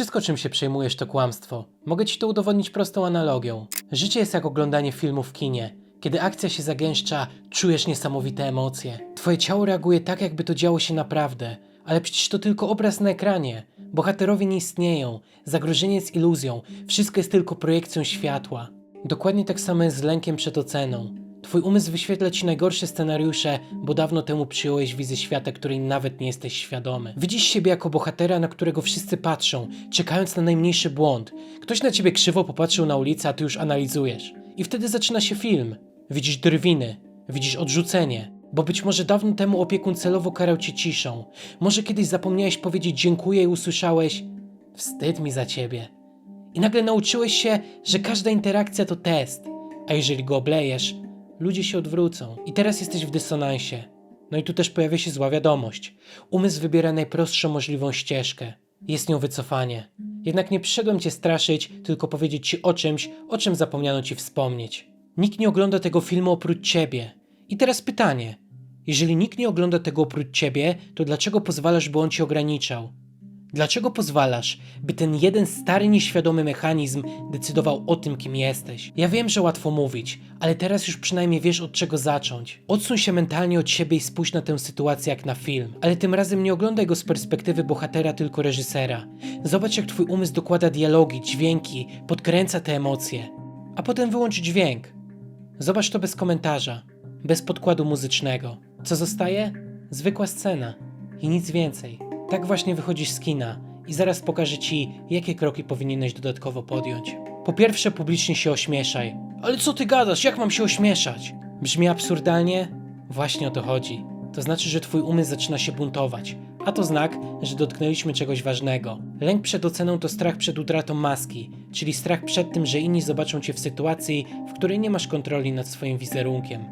Wszystko, czym się przejmujesz, to kłamstwo. Mogę ci to udowodnić prostą analogią. Życie jest jak oglądanie filmu w kinie. Kiedy akcja się zagęszcza, czujesz niesamowite emocje. Twoje ciało reaguje tak, jakby to działo się naprawdę. Ale przecież to tylko obraz na ekranie. Bohaterowie nie istnieją, zagrożenie jest iluzją, wszystko jest tylko projekcją światła. Dokładnie tak samo jest z lękiem przed oceną. Twój umysł wyświetla ci najgorsze scenariusze, bo dawno temu przyjąłeś wizję świata, której nawet nie jesteś świadomy. Widzisz siebie jako bohatera, na którego wszyscy patrzą, czekając na najmniejszy błąd. Ktoś na ciebie krzywo popatrzył na ulicę, a ty już analizujesz. I wtedy zaczyna się film. Widzisz drwiny, widzisz odrzucenie, bo być może dawno temu opiekun celowo karał cię ciszą. Może kiedyś zapomniałeś powiedzieć dziękuję i usłyszałeś wstyd mi za ciebie. I nagle nauczyłeś się, że każda interakcja to test, a jeżeli go oblejesz, ludzie się odwrócą. I teraz jesteś w dysonansie. No i tu też pojawia się zła wiadomość. Umysł wybiera najprostszą możliwą ścieżkę. Jest nią wycofanie. Jednak nie przyszedłem cię straszyć, tylko powiedzieć ci o czymś, o czym zapomniano ci wspomnieć. Nikt nie ogląda tego filmu oprócz ciebie. I teraz pytanie. Jeżeli nikt nie ogląda tego oprócz ciebie, to dlaczego pozwalasz, by on ci ograniczał? Dlaczego pozwalasz, by ten jeden stary, nieświadomy mechanizm decydował o tym, kim jesteś? Ja wiem, że łatwo mówić, ale teraz już przynajmniej wiesz, od czego zacząć. Odsuń się mentalnie od siebie i spójrz na tę sytuację jak na film. Ale tym razem nie oglądaj go z perspektywy bohatera, tylko reżysera. Zobacz, jak twój umysł dokłada dialogi, dźwięki, podkręca te emocje. A potem wyłącz dźwięk. Zobacz to bez komentarza, bez podkładu muzycznego. Co zostaje? Zwykła scena i nic więcej. Tak właśnie wychodzisz z kina i zaraz pokażę ci, jakie kroki powinieneś dodatkowo podjąć. Po pierwsze, publicznie się ośmieszaj. Ale co ty gadasz? Jak mam się ośmieszać? Brzmi absurdalnie? Właśnie o to chodzi. To znaczy, że twój umysł zaczyna się buntować. A to znak, że dotknęliśmy czegoś ważnego. Lęk przed oceną to strach przed utratą maski, czyli strach przed tym, że inni zobaczą cię w sytuacji, w której nie masz kontroli nad swoim wizerunkiem.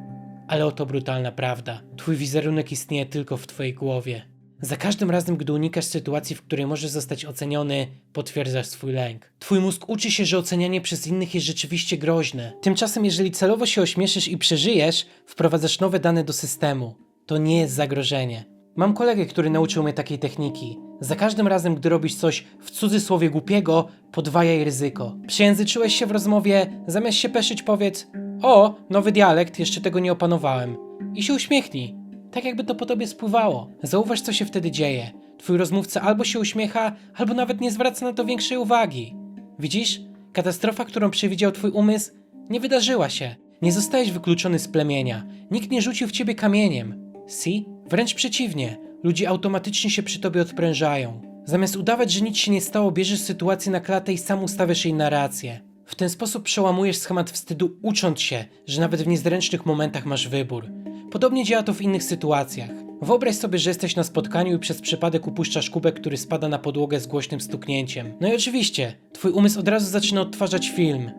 Ale oto brutalna prawda. Twój wizerunek istnieje tylko w twojej głowie. Za każdym razem, gdy unikasz sytuacji, w której możesz zostać oceniony, potwierdzasz swój lęk. Twój mózg uczy się, że ocenianie przez innych jest rzeczywiście groźne. Tymczasem, jeżeli celowo się ośmieszysz i przeżyjesz, wprowadzasz nowe dane do systemu. To nie jest zagrożenie. Mam kolegę, który nauczył mnie takiej techniki. Za każdym razem, gdy robisz coś w cudzysłowie głupiego, podwajaj ryzyko. Przejęzyczyłeś się w rozmowie, zamiast się peszyć powiedz o, nowy dialekt, jeszcze tego nie opanowałem. I się uśmiechnij. Tak jakby to po tobie spływało. Zauważ, co się wtedy dzieje. Twój rozmówca albo się uśmiecha, albo nawet nie zwraca na to większej uwagi. Widzisz? Katastrofa, którą przewidział twój umysł, nie wydarzyła się. Nie zostałeś wykluczony z plemienia. Nikt nie rzucił w ciebie kamieniem. Si? Wręcz przeciwnie. Ludzie automatycznie się przy tobie odprężają. Zamiast udawać, że nic się nie stało, bierzesz sytuację na klatę i sam ustawiasz jej narrację. W ten sposób przełamujesz schemat wstydu, ucząc się, że nawet w niezręcznych momentach masz wybór. Podobnie działa to w innych sytuacjach. Wyobraź sobie, że jesteś na spotkaniu i przez przypadek upuszczasz kubek, który spada na podłogę z głośnym stuknięciem. No i oczywiście, twój umysł od razu zaczyna odtwarzać film.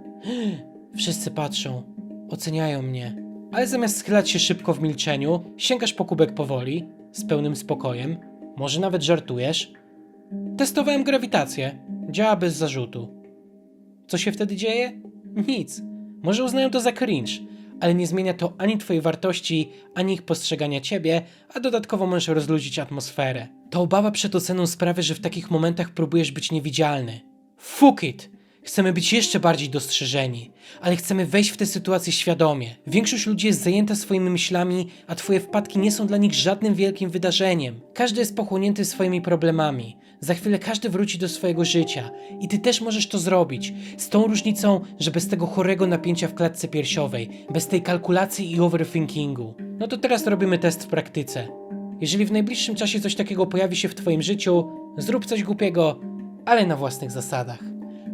Wszyscy patrzą, oceniają mnie. Ale zamiast schylać się szybko w milczeniu, sięgasz po kubek powoli, z pełnym spokojem, może nawet żartujesz. Testowałem grawitację, działa bez zarzutu. Co się wtedy dzieje? Nic. Może uznają to za cringe, ale nie zmienia to ani twojej wartości, ani ich postrzegania ciebie, a dodatkowo możesz rozluźnić atmosferę. Ta obawa przed oceną sprawia, że w takich momentach próbujesz być niewidzialny. Fuck it! Chcemy być jeszcze bardziej dostrzeżeni, ale chcemy wejść w tę sytuację świadomie. Większość ludzi jest zajęta swoimi myślami, a twoje wpadki nie są dla nich żadnym wielkim wydarzeniem. Każdy jest pochłonięty swoimi problemami. Za chwilę każdy wróci do swojego życia i ty też możesz to zrobić. Z tą różnicą, że bez tego chorego napięcia w klatce piersiowej, bez tej kalkulacji i overthinkingu. No to teraz robimy test w praktyce. Jeżeli w najbliższym czasie coś takiego pojawi się w twoim życiu, zrób coś głupiego, ale na własnych zasadach.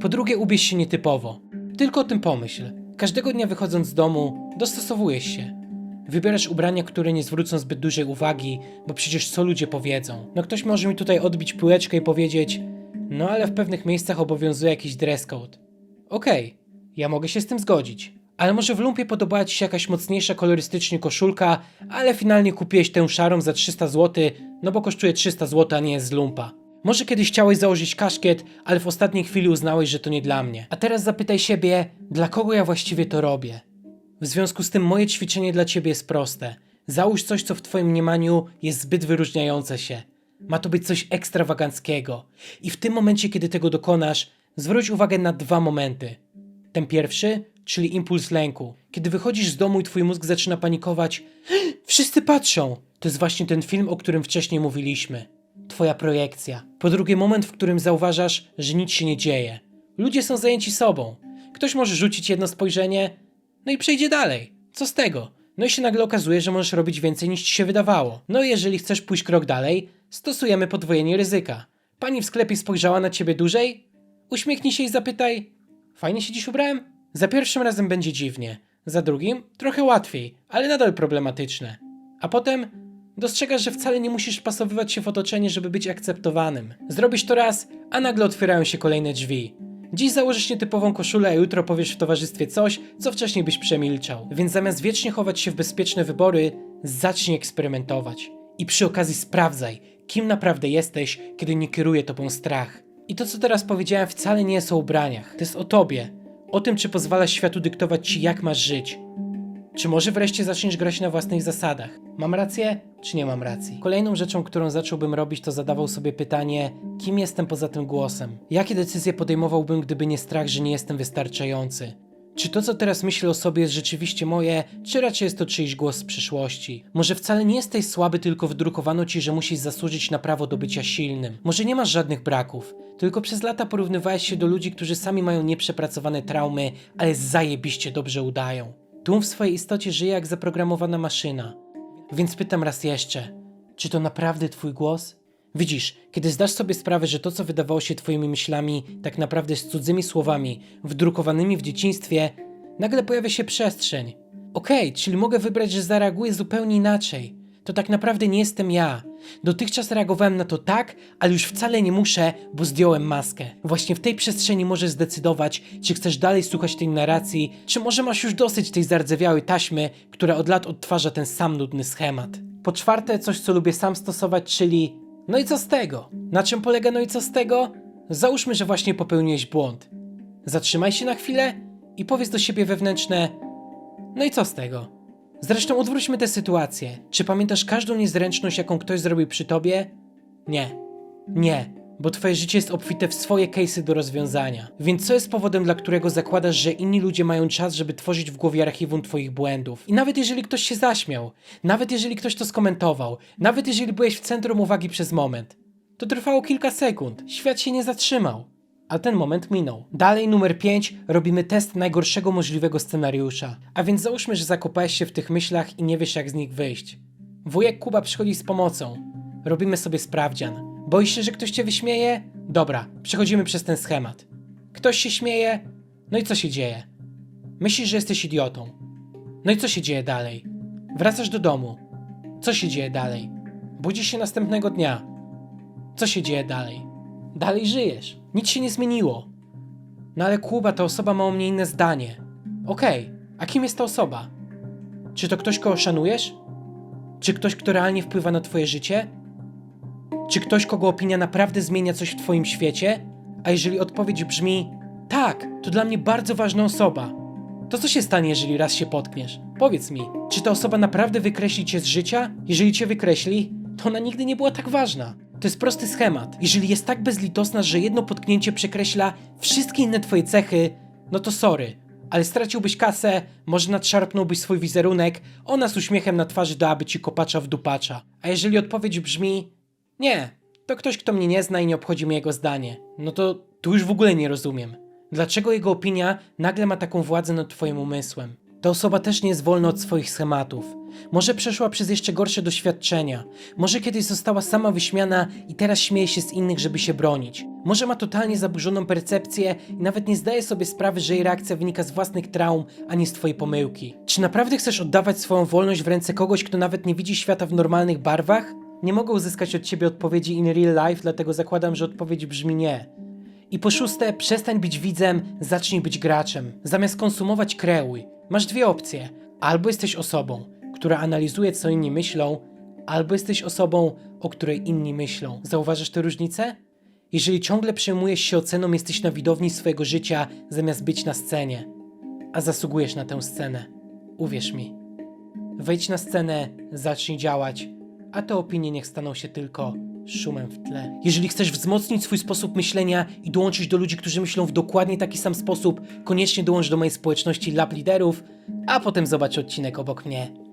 Po drugie, ubierz się nietypowo. Tylko o tym pomyśl. Każdego dnia wychodząc z domu, dostosowujesz się. Wybierasz ubrania, które nie zwrócą zbyt dużej uwagi, bo przecież co ludzie powiedzą. No ktoś może mi tutaj odbić pyłeczkę i powiedzieć, no ale w pewnych miejscach obowiązuje jakiś dress code. Okej, ja mogę się z tym zgodzić. Ale może w lumpie podobała ci się jakaś mocniejsza kolorystycznie koszulka, ale finalnie kupiłeś tę szarą za 300 zł, no bo kosztuje 300 zł, a nie jest z lumpa. Może kiedyś chciałeś założyć kaszkiet, ale w ostatniej chwili uznałeś, że to nie dla mnie. A teraz zapytaj siebie, dla kogo ja właściwie to robię? W związku z tym moje ćwiczenie dla ciebie jest proste. Załóż coś, co w twoim mniemaniu jest zbyt wyróżniające się. Ma to być coś ekstrawaganckiego. I w tym momencie, kiedy tego dokonasz, zwróć uwagę na dwa momenty. Ten pierwszy, czyli impuls lęku. Kiedy wychodzisz z domu i twój mózg zaczyna panikować, wszyscy patrzą. To jest właśnie ten film, o którym wcześniej mówiliśmy. Twoja projekcja. Po drugie, moment, w którym zauważasz, że nic się nie dzieje. Ludzie są zajęci sobą. Ktoś może rzucić jedno spojrzenie, no i przejdzie dalej. Co z tego? No i się nagle okazuje, że możesz robić więcej niż ci się wydawało. No i jeżeli chcesz pójść krok dalej, stosujemy podwojenie ryzyka. Pani w sklepie spojrzała na ciebie dłużej? Uśmiechnij się i zapytaj: Fajnie się dziś ubrałem? Za pierwszym razem będzie dziwnie, za drugim trochę łatwiej, ale nadal problematyczne. A potem dostrzegasz, że wcale nie musisz pasowywać się w otoczenie, żeby być akceptowanym. Zrobisz to raz, a nagle otwierają się kolejne drzwi. Dziś założysz nietypową koszulę, a jutro powiesz w towarzystwie coś, co wcześniej byś przemilczał. Więc zamiast wiecznie chować się w bezpieczne wybory, zacznij eksperymentować. I przy okazji sprawdzaj, kim naprawdę jesteś, kiedy nie kieruje tobą strach. I to, co teraz powiedziałem, wcale nie jest o ubraniach. To jest o tobie. O tym, czy pozwalasz światu dyktować ci, jak masz żyć. Czy może wreszcie zaczniesz grać na własnych zasadach? Mam rację, czy nie mam racji? Kolejną rzeczą, którą zacząłbym robić, to zadawał sobie pytanie, kim jestem poza tym głosem? Jakie decyzje podejmowałbym, gdyby nie strach, że nie jestem wystarczający? Czy to, co teraz myślę o sobie, jest rzeczywiście moje, czy raczej jest to czyjś głos z przyszłości? Może wcale nie jesteś słaby, tylko wdrukowano ci, że musisz zasłużyć na prawo do bycia silnym. Może nie masz żadnych braków, tylko przez lata porównywałeś się do ludzi, którzy sami mają nieprzepracowane traumy, ale zajebiście dobrze udają. Tłum w swojej istocie żyje jak zaprogramowana maszyna. Więc pytam raz jeszcze, czy to naprawdę twój głos? Widzisz, kiedy zdasz sobie sprawę, że to, co wydawało się twoimi myślami, tak naprawdę jest cudzymi słowami, wdrukowanymi w dzieciństwie, nagle pojawia się przestrzeń. Okej, czyli mogę wybrać, że zareaguję zupełnie inaczej. To tak naprawdę nie jestem ja. Dotychczas reagowałem na to tak, ale już wcale nie muszę, bo zdjąłem maskę. Właśnie w tej przestrzeni możesz zdecydować, czy chcesz dalej słuchać tej narracji, czy może masz już dosyć tej zardzewiałej taśmy, która od lat odtwarza ten sam nudny schemat. Po czwarte, coś co lubię sam stosować, czyli no i co z tego? Na czym polega no i co z tego? Załóżmy, że właśnie popełniłeś błąd. Zatrzymaj się na chwilę i powiedz do siebie wewnętrzne no i co z tego? Zresztą odwróćmy tę sytuację. Czy pamiętasz każdą niezręczność, jaką ktoś zrobił przy tobie? Nie. Nie, bo twoje życie jest obfite w swoje case'y do rozwiązania. Więc co jest powodem, dla którego zakładasz, że inni ludzie mają czas, żeby tworzyć w głowie archiwum twoich błędów? I nawet jeżeli ktoś się zaśmiał, nawet jeżeli ktoś to skomentował, nawet jeżeli byłeś w centrum uwagi przez moment, to trwało kilka sekund. Świat się nie zatrzymał. A ten moment minął. Dalej, numer 5, robimy test najgorszego możliwego scenariusza. A więc załóżmy, że zakopałeś się w tych myślach i nie wiesz, jak z nich wyjść. Wujek Kuba przychodzi z pomocą. Robimy sobie sprawdzian. Boisz się, że ktoś cię wyśmieje? Dobra, przechodzimy przez ten schemat. Ktoś się śmieje? No i co się dzieje? Myślisz, że jesteś idiotą. No i co się dzieje dalej? Wracasz do domu. Co się dzieje dalej? Budzisz się następnego dnia. Co się dzieje dalej? Dalej żyjesz. Nic się nie zmieniło. No ale Kuba, ta osoba ma o mnie inne zdanie. Okej, a kim jest ta osoba? Czy to ktoś, kogo szanujesz? Czy ktoś, kto realnie wpływa na twoje życie? Czy ktoś, kogo opinia naprawdę zmienia coś w twoim świecie? A jeżeli odpowiedź brzmi tak, to dla mnie bardzo ważna osoba, to co się stanie, jeżeli raz się potkniesz? Powiedz mi, czy ta osoba naprawdę wykreśli cię z życia? Jeżeli cię wykreśli, to ona nigdy nie była tak ważna. To jest prosty schemat. Jeżeli jest tak bezlitosna, że jedno potknięcie przekreśla wszystkie inne twoje cechy, no to sorry. Ale straciłbyś kasę, może nadszarpnąłbyś swój wizerunek, ona z uśmiechem na twarzy dałaby ci kopacza w dupacza. A jeżeli odpowiedź brzmi nie, to ktoś, kto mnie nie zna i nie obchodzi mnie jego zdanie, no to tu już w ogóle nie rozumiem. Dlaczego jego opinia nagle ma taką władzę nad twoim umysłem? Ta osoba też nie jest wolna od swoich schematów. Może przeszła przez jeszcze gorsze doświadczenia. Może kiedyś została sama wyśmiana i teraz śmieje się z innych, żeby się bronić. Może ma totalnie zaburzoną percepcję i nawet nie zdaje sobie sprawy, że jej reakcja wynika z własnych traum, a nie z twojej pomyłki. Czy naprawdę chcesz oddawać swoją wolność w ręce kogoś, kto nawet nie widzi świata w normalnych barwach? Nie mogę uzyskać od ciebie odpowiedzi in real life, dlatego zakładam, że odpowiedź brzmi nie. I po szóste, przestań być widzem, zacznij być graczem. Zamiast konsumować, kreuj. Masz dwie opcje. Albo jesteś osobą, która analizuje, co inni myślą, albo jesteś osobą, o której inni myślą. Zauważysz tę różnicę? Jeżeli ciągle przejmujesz się oceną, jesteś na widowni swojego życia, zamiast być na scenie. A zasługujesz na tę scenę. Uwierz mi. Wejdź na scenę, zacznij działać, a te opinie niech staną się tylko szumem w tle. Jeżeli chcesz wzmocnić swój sposób myślenia i dołączyć do ludzi, którzy myślą w dokładnie taki sam sposób, koniecznie dołącz do mojej społeczności Lab Liderów, a potem zobacz odcinek obok mnie.